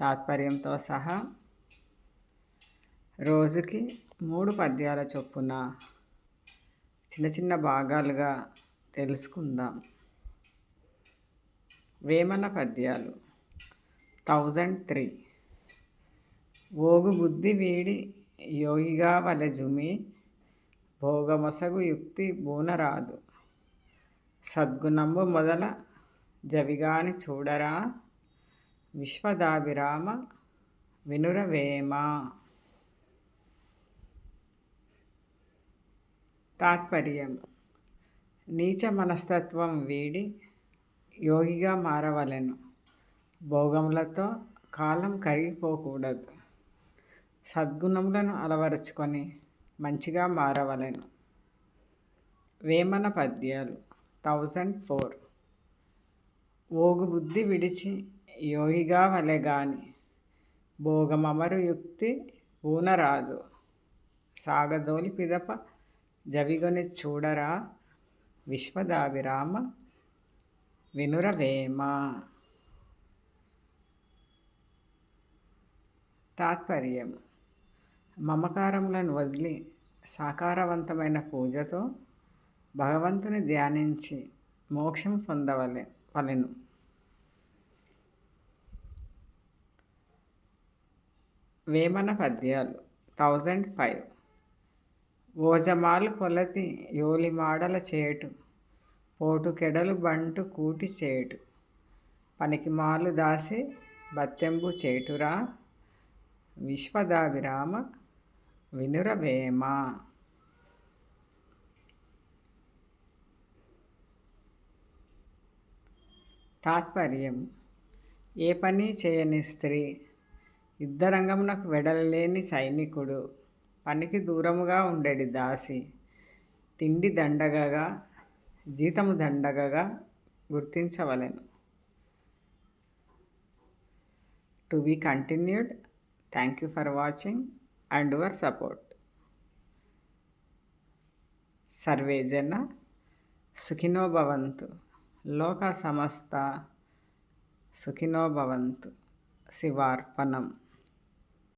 తాత్పర్యంతో సహా రోజుకి మూడు పద్యాల చొప్పున చిన్న చిన్న భాగాలుగా తెలుసుకుందాం. వేమన పద్యాలు. Thousand three. ఓగు బుద్ధి వీడి యోగిగా వలజుమి భోగమొసగు యుక్తి బూనరాదు. సద్గుణంబు మొదల జవిగాని చూడరా విశ్వదాభిరామ వినురవేమ. తాత్పర్యం. నీచ మనస్తత్వం వీడి యోగిగా మారవలెను. భోగములతో కాలం కరిగిపోకూడదు. సద్గుణములను అలవరుచుకొని మంచిగా మారవలెను. వేమన పద్యాలు. Thousand four. ఓగు బుద్ధి విడిచి యోగిగా వలెగాని భోగమమరు యుక్తి ఊనరాదు సాగదోలి పిదప జవిగొని చూడరా. విశ్వదావిరామ వినురవేమ. తాత్పర్యం. మమకారములను వదిలి సాకారవంతమైన పూజతో భగవంతుని ధ్యానించి మోక్షం పొందవలె వలెను. వేమన పద్యాలు. Thousand five. ఓజమాలు కొలతి యోలి మాడల చేటు. పోటు కెడలు బంటు కూటి చేటు. పనికిమాలు దాసి బత్తెంబు చేటురా. విశ్వదాభిరామ వినురవేమ తాత్పర్యం. ఏ పని చేయని స్త్రీ యుద్ధరంగమునకు వెడలలేని సైనికుడు. పనికి దూరముగా ఉండేది దాసి. తిండి దండగగా జీతము దండగగా గుర్తించవలెను. To be continued thank you for watching and your support. Survey జన సుఖినో భవంతు. లోక సమస్త సుఖినో భవంతు. శివార్పణం.